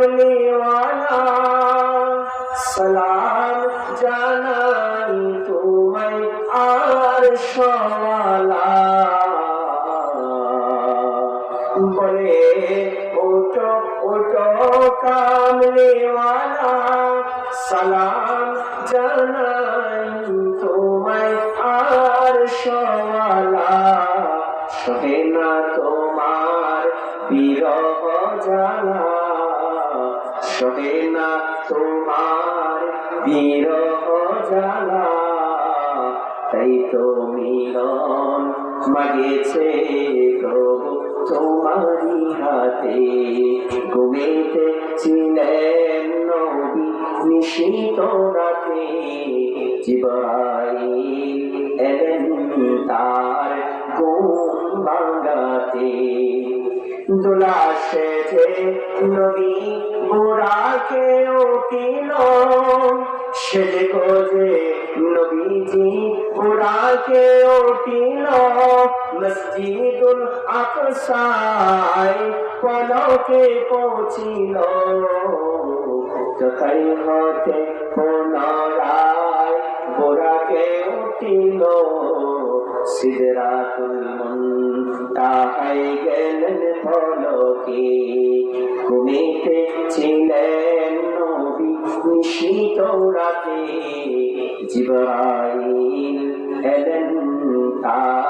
কামলিওয়ালা সালাম জানাই তোমায় আর সওয়ালা। বলে ওটো ওটো কামলিওয়ালা সালাম জানাই তোমায় আর সওয়ালা। সহে না তোমার বিরহ জ্বালা। সহে না তোমার বিরহ জ্বালা। তাই তো মিলন মাগেছে প্রভু তোমারি হাতে। ঘুমেতে ছিলেন নবী নিশীত রাতে। জিবাই এলেন তার ঘুম ভাঙাতে। দোলা সেজে নবী বুড়াকে উঠিল। সেজে খোঁজে নবীজি বুড়াকে উঠিল। মসজিদুল আকসায় পলকে পৌঁছিল। তথাই হতে পুনরায় বুড়াকে উঠিল। সিদরাতুল তাহাই গেলেন ফলকে ঘুমিতে ছিলেন নবী নিশিত রাতে। জিবরাইল এলেন তার